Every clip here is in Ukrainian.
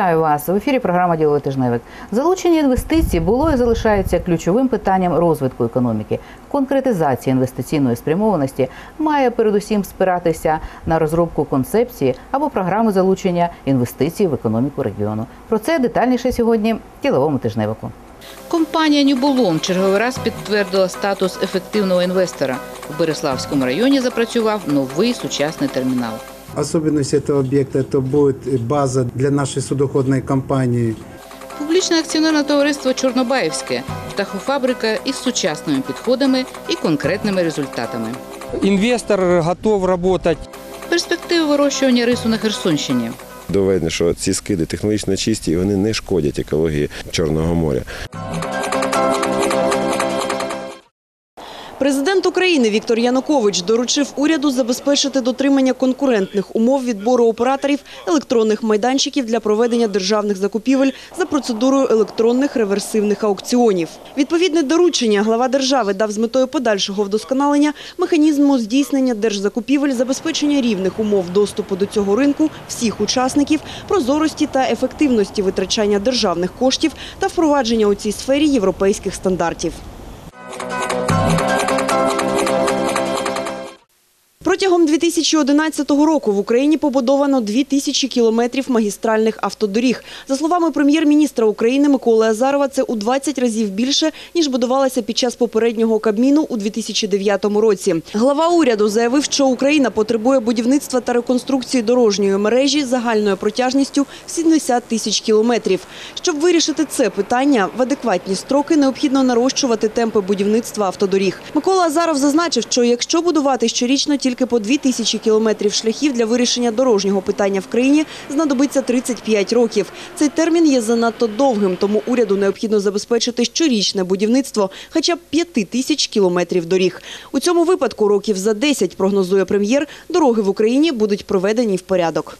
Вітаю вас в ефірі. Програма Діловий тижневик. Залучення інвестицій було і залишається ключовим питанням розвитку економіки. Конкретизація інвестиційної спрямованості має передусім спиратися на розробку концепції або програми залучення інвестицій в економіку регіону. Про це детальніше сьогодні в діловому тижневику. Компанія Нюболон черговий раз підтвердила статус ефективного інвестора. У Береславському районі запрацював новий сучасний термінал. Особенность этого объекта это будет база для нашей судоходной компании. Публічне акціонерне товариство Чорнобаївське птахофабрика із сучасними підходами і конкретними результатами. Інвестор готов работать Перспективи вирощування рису на Херсонщині. Доведено, що ці скиди технологічно чисті і вони не шкодять екології Чорного моря. Президент України Віктор Янукович доручив уряду забезпечити дотримання конкурентних умов відбору операторів електронних майданчиків для проведення державних закупівель за процедурою електронних реверсивних аукціонів. Відповідне доручення глава держави дав з метою подальшого вдосконалення механізму здійснення держзакупівель, забезпечення рівних умов доступу до цього ринку всіх учасників, прозорості та ефективності витрачання державних коштів та впровадження у цій сфері європейських стандартів. Протягом 2011 року в Україні побудовано 2 тисячі кілометрів магістральних автодоріг. За словами прем'єр-міністра України Миколи Азарова, це у 20 разів більше, ніж будувалося під час попереднього Кабміну у 2009 році. Глава уряду заявив, що Україна потребує будівництва та реконструкції дорожньої мережі загальною протяжністю в 70 тисяч кілометрів. Щоб вирішити це питання в адекватні строки, необхідно нарощувати темпи будівництва автодоріг. Микола Азаров зазначив, що якщо будувати щорічно тільки по 2 тисячі кілометрів шляхів для вирішення дорожнього питання в країні, знадобиться 35 років. Цей термін є занадто довгим, тому уряду необхідно забезпечити щорічне будівництво хоча б 5 тисяч кілометрів доріг. У цьому випадку років за 10, прогнозує прем'єр, дороги в Україні будуть проведені в порядок.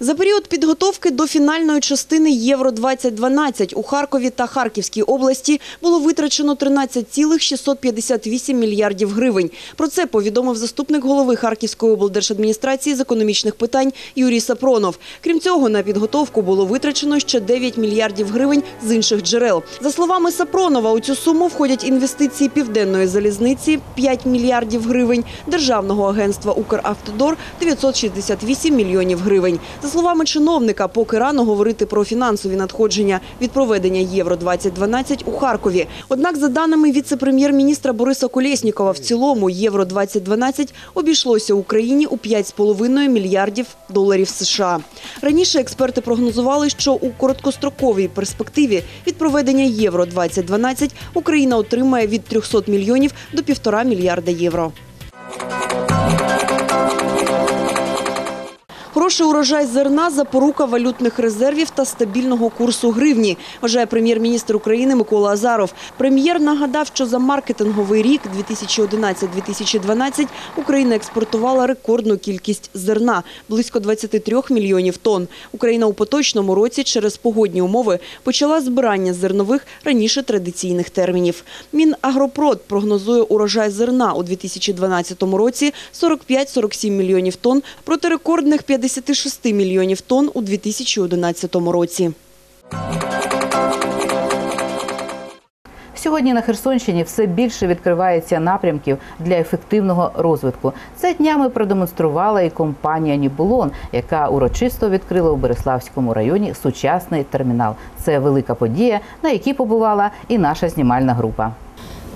За період підготовки до фінальної частини Євро-2012 у Харкові та Харківській області було витрачено 13,658 мільярдів гривень. Про це повідомив заступник голови Харківської облдержадміністрації з економічних питань Юрій Сапронов. Крім цього, на підготовку було витрачено ще 9 мільярдів гривень з інших джерел. За словами Сапронова, у цю суму входять інвестиції Південної залізниці 5 мільярдів гривень, Державного агентства «Укравтодор» 968 мільйонів гривень. За словами чиновника, поки рано говорити про фінансові надходження від проведення Євро-2012 у Харкові. Однак, за даними віце-прем'єр-міністра Бориса Колєснікова, в цілому Євро-2012 обійшлося Україні у 5,5 мільярдів доларів США. Раніше експерти прогнозували, що у короткостроковій перспективі від проведення Євро-2012 Україна отримає від 300 мільйонів до півтора мільярда євро. Хороший урожай зерна – запорука валютних резервів та стабільного курсу гривні, вважає прем'єр-міністр України Микола Азаров. Прем'єр нагадав, що за маркетинговий рік 2011-2012 Україна експортувала рекордну кількість зерна – близько 23 мільйонів тонн. Україна у поточному році через погодні умови почала збирання зернових раніше традиційних термінів. Мінагропрод прогнозує урожай зерна у 2012 році 45-47 мільйонів тонн проти рекордних 56 мільйонів тонн у 2011 році. Сьогодні на Херсонщині все більше відкривається напрямків для ефективного розвитку. Це днями продемонструвала і компанія Нібулон, яка урочисто відкрила у Береславському районі сучасний термінал. Це велика подія, на якій побувала і наша знімальна група.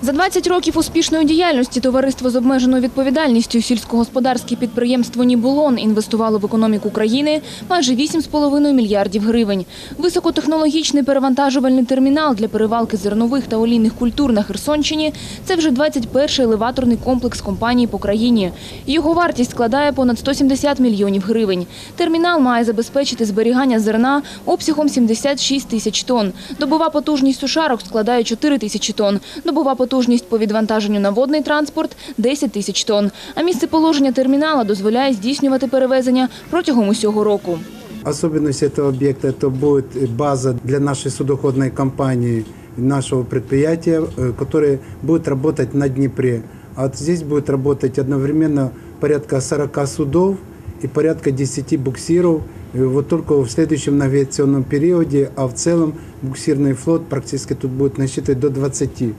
За 20 років успішної діяльності товариство з обмеженою відповідальністю сільськогосподарське підприємство «Нібулон» інвестувало в економіку країни майже 8,5 мільярдів гривень. Високотехнологічний перевантажувальний термінал для перевалки зернових та олійних культур на Херсонщині – це вже 21-й елеваторний комплекс компанії по країні. Його вартість складає понад 170 мільйонів гривень. Термінал має забезпечити зберігання зерна обсягом 76 тисяч тонн. Добова потужність сушарок складає 4 тисячі тонн. Добова потужність по відвантаженню на водний транспорт – 10 тисяч тонн. А місце положення термінала дозволяє здійснювати перевезення протягом усього року. Особенность этого объекта это будет база для нашей судоходной компании, нашего предприятия, э, которое будет работать на Днепре. А вот здесь будет работать одновременно порядка 40 судов и порядка 10 буксиров э, вот только в следующем навигационном периоде, а в целом буксирный флот практически тут будет насчитывать до 20.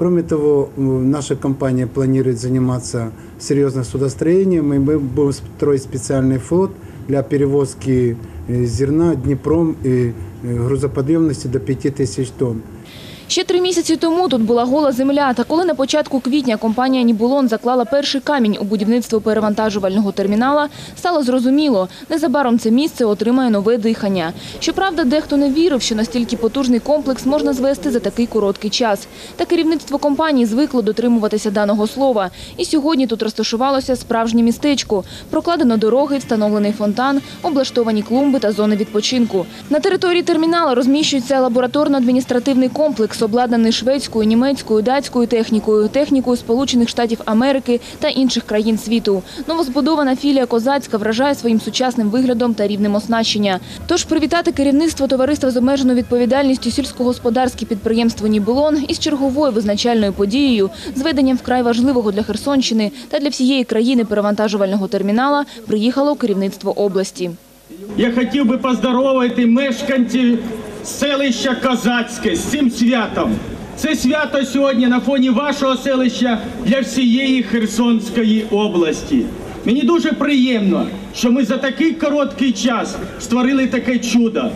Кроме того, наша компания планирует заниматься серьезным судостроением, и мы будем строить специальный флот для перевозки э, зерна Днепром и э, грузоподъемности до 5000 тонн. Ще три місяці тому тут була гола земля. Та коли на початку квітня компанія «Нібулон» заклала перший камінь у будівництво перевантажувального термінала, стало зрозуміло, незабаром це місце отримає нове дихання. Щоправда, дехто не вірив, що настільки потужний комплекс можна звести за такий короткий час. Та керівництво компанії звикло дотримуватися даного слова. І сьогодні тут розташувалося справжнє містечко. Прокладено дороги, встановлений фонтан, облаштовані клумби та зони відпочинку. На території термінала розміщується лабораторно-адміністративний комплекс, обладнаний шведською, німецькою, датською технікою, технікою Сполучених Штатів Америки та інших країн світу. Новозбудована філія Козацька вражає своїм сучасним виглядом та рівнем оснащення. Тож привітати керівництво товариства з обмеженою відповідальністю сільськогосподарське підприємство «Нібулон» із черговою визначальною подією, зведенням вкрай важливого для Херсонщини та для всієї країни перевантажувального термінала приїхало керівництво області. Я хотів би поздоровити мешканців селища Козацьке з цим святом. Це свято сьогодні на фоні вашого селища для всієї Херсонської області. Мені дуже приємно, що ми за такий короткий час створили таке чудо.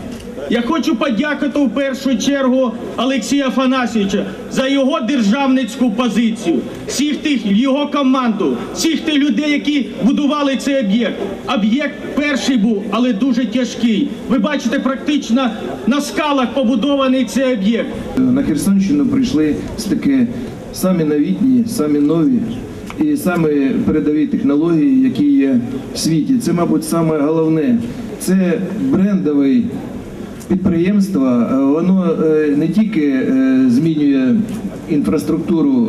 Я хочу подякувати у першу чергу Олексія Афанасьовича за його державницьку позицію, всіх тих його команду, всіх тих людей, які будували цей об'єкт. Об'єкт перший був, але дуже тяжкий. Ви бачите, практично на скалах побудований цей об'єкт. На Херсонщину прийшли з таки самі новітні, самі нові і самі передові технології, які є в світі. Це, мабуть, саме головне. Це брендовий підприємство, е, воно е, не тільки е, змінює інфраструктуру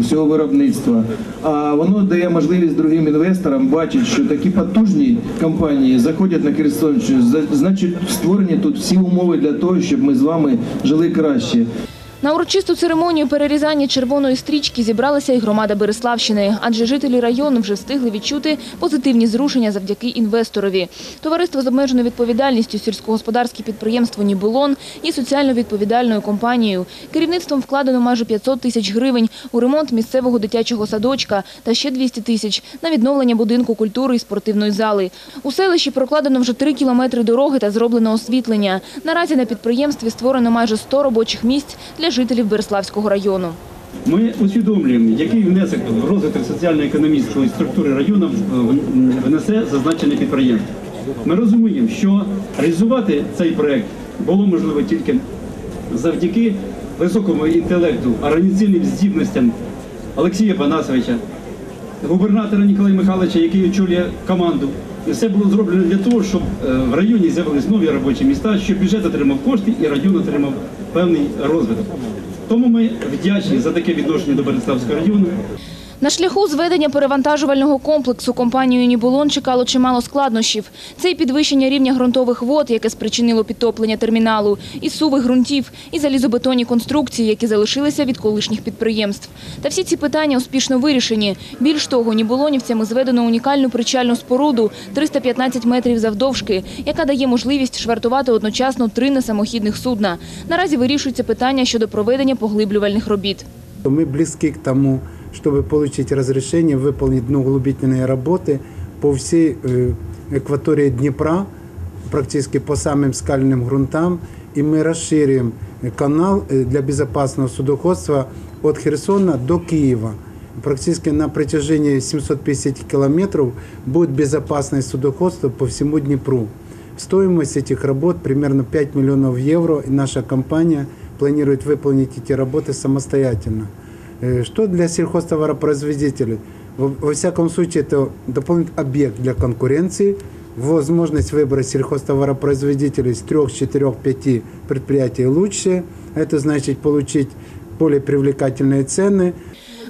всього виробництва, а воно дає можливість другим інвесторам бачити, що такі потужні компанії заходять на Херсонщину, значить створені тут всі умови для того, щоб ми з вами жили краще. На урочисту церемонію перерізання червоної стрічки зібралася і громада Береславщини, адже жителі району вже встигли відчути позитивні зрушення завдяки інвесторові. Товариство з обмеженою відповідальністю сільськогосподарське підприємство «Нібулон» є соціально відповідальною компанією. Керівництвом вкладено майже 500 тисяч гривень у ремонт місцевого дитячого садочка та ще 200 тисяч на відновлення будинку культури і спортивної зали. У селищі прокладено вже 3 кілометри дороги та зроблено освітлення. Наразі на підприємстві створено майже 100 робочих місць для жителів Береславського району. Ми усвідомлюємо, який внесок в розвиток соціально-економічної структури району внесе зазначене підприємство. Ми розуміємо, що реалізувати цей проект було можливо тільки завдяки високому інтелекту, організаційним здібностям Олексія Панасовича, губернатора Ніколая Михайловича, який очолює команду. І все було зроблено для того, щоб е, в районі з'явились нові робочі міста, щоб бюджет отримав кошти і район отримав певний розвиток. Тому ми вдячні за таке відношення до Береславського району. На шляху зведення перевантажувального комплексу компанію «Нібулон» чекало чимало складнощів. Це і підвищення рівня ґрунтових вод, яке спричинило підтоплення терміналу, і суви ґрунтів, і залізобетонні конструкції, які залишилися від колишніх підприємств. Та всі ці питання успішно вирішені. Більш того, «Нібулонівцями» зведено унікальну причальну споруду 315 метрів завдовжки, яка дає можливість швартувати одночасно три несамохідних судна. Наразі вирішується питання щодо проведення поглиблювальних робіт. Мы близки к тому, чтобы получить разрешение выполнить дноуглубительные работы по всей э, экватории Днепра, практически по самым скальным грунтам, и мы расширим э, канал э, для безопасного судоходства от Херсона до Киева. Практически на протяжении 750 километров будет безопасное судоходство по всему Днепру. Стоимость этих работ примерно 5 миллионов евро, и наша компания планирует выполнить эти работы самостоятельно. Э, Что для сельхозтоваропроизводителей? Во, всяком случае, это дополнительный объект для конкуренции, возможность выбора сельхозтоваропроизводителей с 3, 4, 5 предприятий лучше. Это значит получить более привлекательные цены,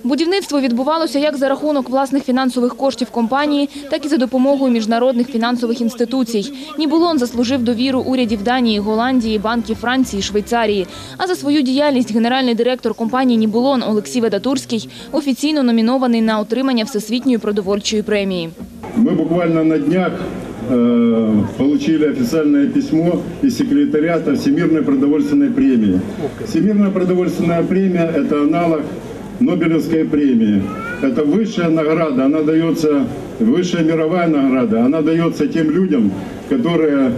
Будівництво відбувалося як за рахунок власних фінансових коштів компанії, так і за допомогою міжнародних фінансових інституцій. Нібулон заслужив довіру урядів Данії, Голландії, банків Франції, Швейцарії. А за свою діяльність генеральний директор компанії Нібулон Олексій Ведатурський офіційно номінований на отримання Всесвітньої продовольчої премії. Мы буквально на днях э, получили официальное письмо из секретариата Всемирной продовольственной премии. Всемирная продовольственная премия – это аналог Нобелевской премии. Это высшая награда, она дается, высшая мировая награда, она дается тем людям, которые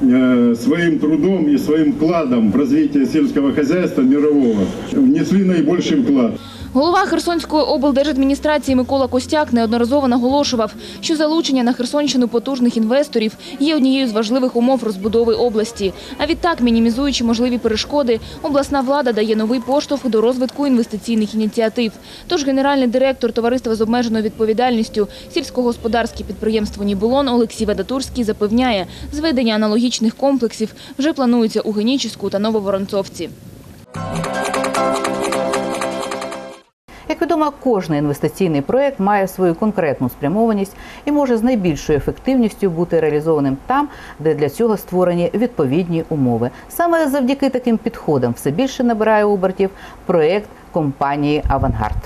э, своим трудом и своим вкладом в развитие сельского хозяйства мирового внесли наибольший вклад. Голова Херсонської облдержадміністрації Микола Костяк неодноразово наголошував, що залучення на Херсонщину потужних інвесторів є однією з важливих умов розбудови області. А відтак, мінімізуючи можливі перешкоди, обласна влада дає новий поштовх до розвитку інвестиційних ініціатив. Тож генеральний директор товариства з обмеженою відповідальністю сільськогосподарське підприємство Нібулон Олексій Ведатурський запевняє, зведення аналогічних комплексів вже планується у Генічеську та Нововоронцовці. Як відомо, кожен інвестиційний проект має свою конкретну спрямованість і може з найбільшою ефективністю бути реалізованим там, де для цього створені відповідні умови. Саме завдяки таким підходам все більше набирає обертів проект компанії Авангард.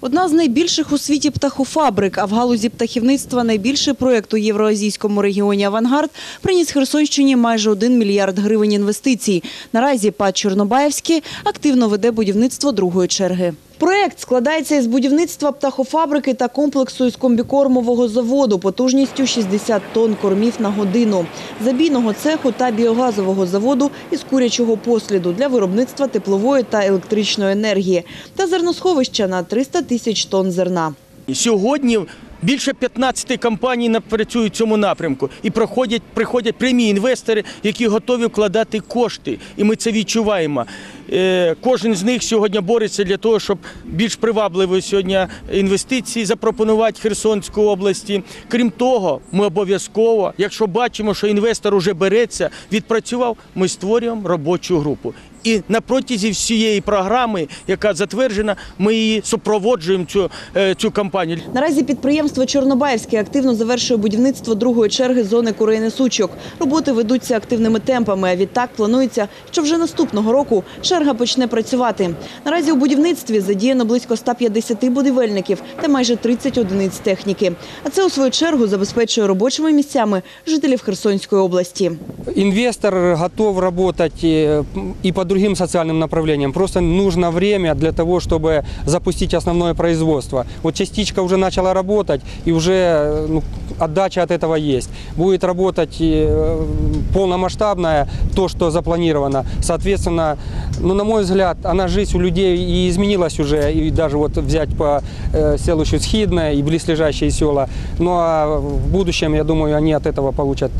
Одна з найбільших у світі птахофабрик, а в галузі птахівництва найбільший проєкт у євроазійському регіоні «Авангард» приніс Херсонщині майже 1 мільярд гривень інвестицій. Наразі ПАД Чорнобаївський активно веде будівництво другої черги. Проєкт складається із будівництва птахофабрики та комплексу із комбікормового заводу потужністю 60 тонн кормів на годину, забійного цеху та біогазового заводу із курячого посліду для виробництва теплової та електричної енергії та зерносховища на 300 тисяч тонн зерна. Сьогодні більше 15 компаній працюють в цьому напрямку і проходять, приходять прямі інвестори, які готові вкладати кошти. І ми це відчуваємо. Е, Кожен з них сьогодні бореться для того, щоб більш привабливі сьогодні інвестиції запропонувати Херсонській області. Крім того, ми обов'язково, якщо бачимо, що інвестор вже береться, відпрацював, ми створюємо робочу групу. І на протязі всієї програми, яка затверджена, ми її супроводжуємо цю, е, цю кампанію. Наразі підприємство Чорнобаївське активно завершує будівництво другої черги зони курейни сучок. Роботи ведуться активними темпами. А відтак планується, що вже наступного року черга почне працювати. Наразі у будівництві задіяно близько 150 будівельників та майже 30 одиниць техніки. А це у свою чергу забезпечує робочими місцями жителів Херсонської області. Инвестор готов работать э, и по другим социальным направлениям. Просто нужно время для того, чтобы запустить основное производство. Вот частичка уже начала работать, и уже э, ну, отдача от этого есть. Будет работать э, полномасштабная, то, что запланировано. Соответственно, ну, на мой взгляд, она жизнь у людей и изменилась уже. И даже вот взять по э, селищу Схидное и близлежащие села. Ну а в будущем, я думаю, они от этого получат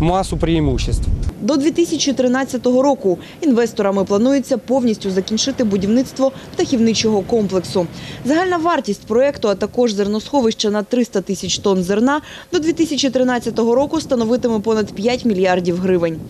массу преимуществ. До 2013 року інвесторами планується повністю закінчити будівництво птахівничого комплексу. Загальна вартість проєкту, а також зерносховища на 300 тисяч тонн зерна до 2013 року становитиме понад 5 мільярдів гривень.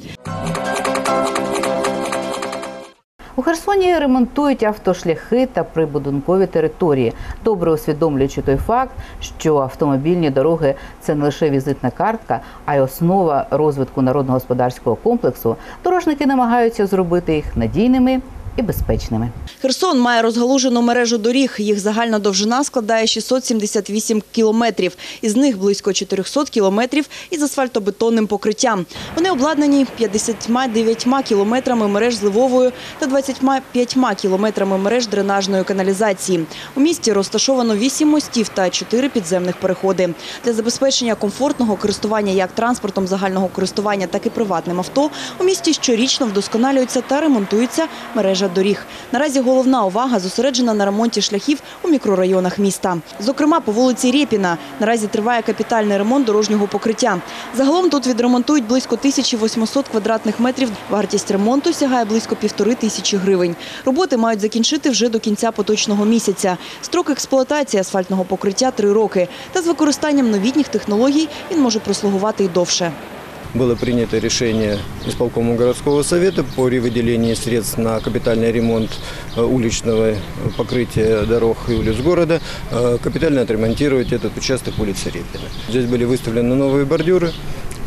У Херсоні ремонтують автошляхи та прибудинкові території, добре усвідомлюючи той факт, що автомобільні дороги це не лише візитна картка, а й основа розвитку народно-господарського комплексу. Дорожники намагаються зробити їх надійними і безпечними. Херсон має розгалужену мережу доріг. Їх загальна довжина складає 678 кілометрів. Із них близько 400 кілометрів із асфальтобетонним покриттям. Вони обладнані 59 кілометрами мереж зливовою та 25 кілометрами мереж дренажної каналізації. У місті розташовано 8 мостів та 4 підземних переходи. Для забезпечення комфортного користування як транспортом загального користування, так і приватним авто у місті щорічно вдосконалюється та ремонтується мережа доріг. Наразі головна увага зосереджена на ремонті шляхів у мікрорайонах міста. Зокрема, по вулиці Рєпіна наразі триває капітальний ремонт дорожнього покриття. Загалом тут відремонтують близько 1800 квадратних метрів. Вартість ремонту сягає близько півтори тисячі гривень. Роботи мають закінчити вже до кінця поточного місяця. Строк експлуатації асфальтного покриття – три роки. Та з використанням новітніх технологій він може прослугувати й довше. Было принято решение исполкома городского совета по выделению средств на капитальный ремонт э, уличного покрытия дорог и улиц города, э, капитально отремонтировать этот участок улицы Репина. Здесь были выставлены новые бордюры,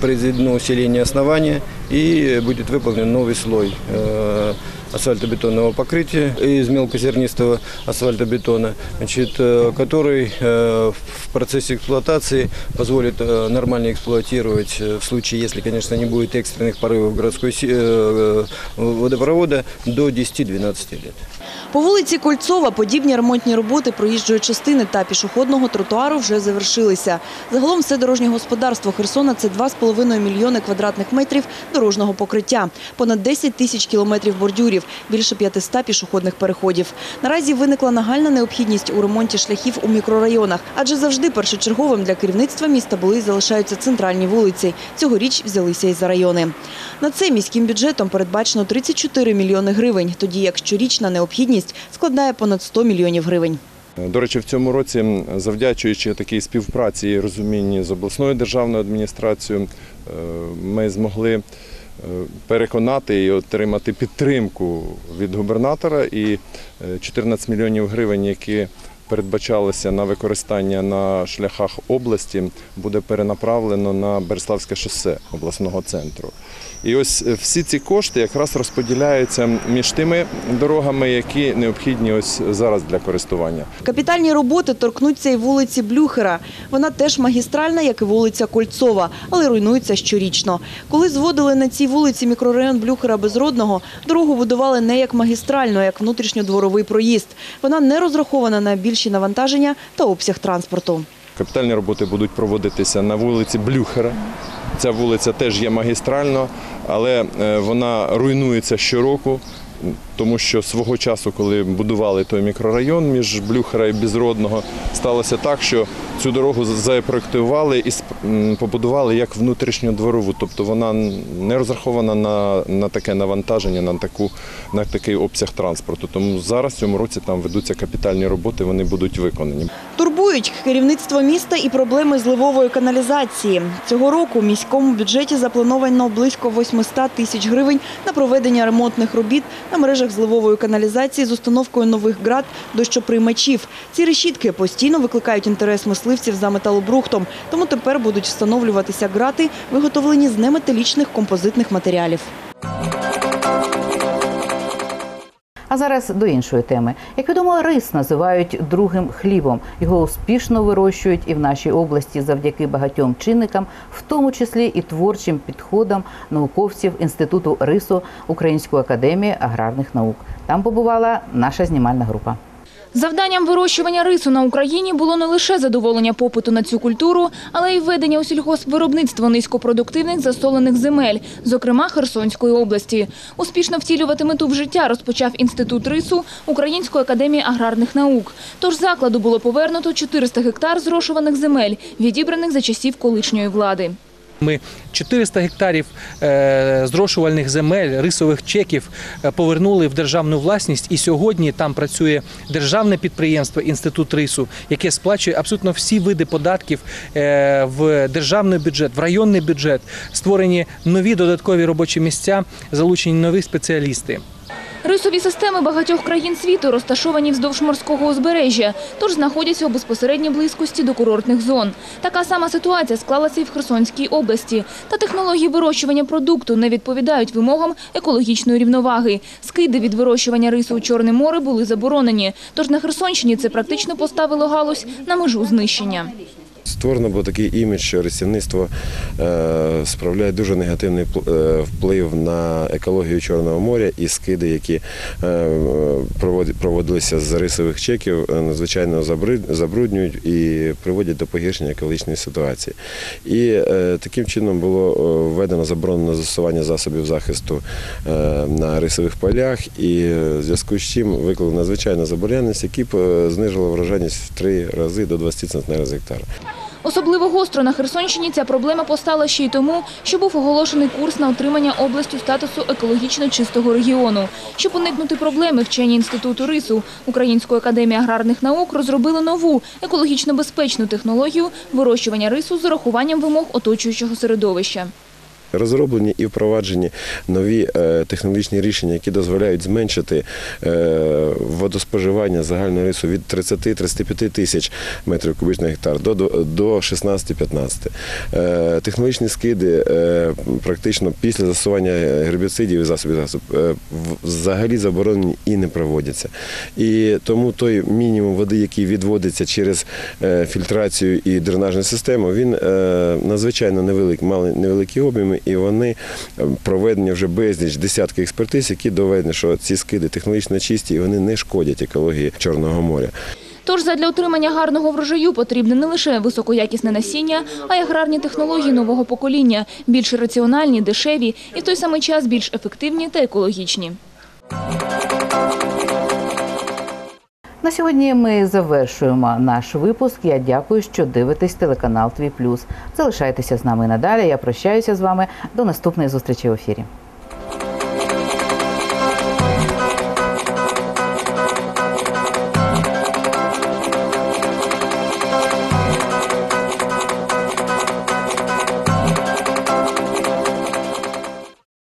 произведено усиление основания и будет выполнен новый слой э, асфальтобетонного покрытия из мелкозернистого асфальтобетона, значит, э, который э, в процессе эксплуатации позволит э, нормально эксплуатировать э, в случае, если, конечно, не будет экстренных порывов городской си- э, э, водопровода до 10-12 лет. По вулиці Кольцова подібні ремонтні роботи проїжджої частини та пішохідного тротуару вже завершилися. Загалом все дорожнє господарство Херсона – це 2,5 мільйони квадратних метрів дорожнього покриття, понад 10 тисяч кілометрів бордюрів, більше 500 пішохідних переходів. Наразі виникла нагальна необхідність у ремонті шляхів у мікрорайонах, адже завжди першочерговим для керівництва міста були і залишаються центральні вулиці. Цьогоріч взялися і за райони. На це міським бюджетом передбачено 34 мільйони гривень, тоді як щорічна необхідність складає понад 100 мільйонів гривень. До речі, в цьому році, завдячуючи такій співпраці і розумінні з обласною державною адміністрацією, е, ми змогли переконати і отримати підтримку від губернатора і е, 14 мільйонів гривень, які передбачалися на використання на шляхах області, буде перенаправлено на Береславське шосе обласного центру. І ось е, всі ці кошти якраз розподіляються між тими дорогами, які необхідні ось зараз для користування. Капітальні роботи торкнуться і вулиці Блюхера. Вона теж магістральна, як і вулиця Кольцова, але руйнується щорічно. Коли зводили на цій вулиці мікрорайон Блюхера Безродного, дорогу будували не як магістральну, а як внутрішньодворовий проїзд. Вона не розрахована на більші навантаження та обсяг транспорту. Капітальні роботи будуть проводитися на вулиці Блюхера. Ця вулиця теж є магістральна, але е, вона руйнується щороку, тому що свого часу, коли будували той мікрорайон між Блюхера і Безродного, сталося так, що цю дорогу запроектували і побудували як внутрішньодворову, тобто вона не розрахована на, на таке навантаження, на, таку, на такий обсяг транспорту. Тому зараз в цьому році там ведуться капітальні роботи, вони будуть виконані. Турбують керівництво міста і проблеми зливової каналізації. Цього року в міському бюджеті заплановано близько 800 тисяч гривень на проведення ремонтних робіт на мережах зливової каналізації з установкою нових град дощоприймачів. Ці решітки постійно викликають інтерес мисливців за металобрухтом, тому тепер будуть встановлюватися грати, виготовлені з неметалічних композитних матеріалів. А зараз до іншої теми. Як відомо, рис називають другим хлібом. Його успішно вирощують і в нашій області завдяки багатьом чинникам, в тому числі і творчим підходам науковців Інституту рису Української академії аграрних наук. Там побувала наша знімальна група. Завданням вирощування рису на Україні було не лише задоволення попиту на цю культуру, але й введення у сільгоспвиробництво низькопродуктивних засолених земель, зокрема Херсонської області. Успішно втілювати мету в життя розпочав Інститут рису Української академії аграрних наук. Тож закладу було повернуто 400 гектар зрошуваних земель, відібраних за часів колишньої влади. Ми 400 гектарів е, зрошувальних земель, рисових чеків е, повернули в державну власність, і сьогодні там працює державне підприємство Інститут рису, яке сплачує абсолютно всі види податків е, в державний бюджет, в районний бюджет. Створені нові додаткові робочі місця, залучені нові спеціалісти. Рисові системи багатьох країн світу розташовані вздовж морського узбережжя, тож знаходяться у безпосередній близькості до курортних зон. Така сама ситуація склалася і в Херсонській області. Та технології вирощування продукту не відповідають вимогам екологічної рівноваги. Скиди від вирощування рису у Чорне море були заборонені. Тож на Херсонщині це практично поставило галузь на межу знищення. Створено було такий імідж, що рисівництво е, справляє дуже негативний е, вплив на екологію Чорного моря і скиди, які е, проводилися з рисових чеків, надзвичайно забруднюють і приводять до погіршення екологічної ситуації. І таким чином було введено заборону на застосування засобів захисту на рисових полях, і в зв'язку з чим викликала надзвичайна заборгованість, які знижила врожайність в три рази до 20 центнерів з гектара. Особливо гостро на Херсонщині ця проблема постала ще й тому, що був оголошений курс на отримання областю статусу екологічно чистого регіону. Щоб уникнути проблеми, вчені Інституту рису Української академії аграрних наук розробили нову екологічно безпечну технологію вирощування рису з урахуванням вимог оточуючого середовища. Розроблені і впроваджені нові е, технологічні рішення, які дозволяють зменшити е, водоспоживання загального рису від 30-35 тисяч метрів кубічних гектар до, до, до 16-15. Е, технологічні скиди практично після застосування гербіцидів і засобів засоб взагалі заборонені і не проводяться. І тому той мінімум води, який відводиться через фільтрацію і дренажну систему, він надзвичайно невеликий, мали невеликі об'єми, і вони е, проведені вже безліч десятки експертиз, які доведені, що ці скиди технологічно чисті і вони не шкодять екології Чорного моря. Тож задля отримання гарного врожаю потрібне не лише високоякісне насіння, а й аграрні технології нового покоління, більш раціональні, дешеві і в той самий час більш ефективні та екологічні. На сьогодні ми завершуємо наш випуск. Я дякую, що дивитесь телеканал Твій Плюс. Залишайтеся з нами надалі. Я прощаюся з вами до наступної зустрічі в ефірі.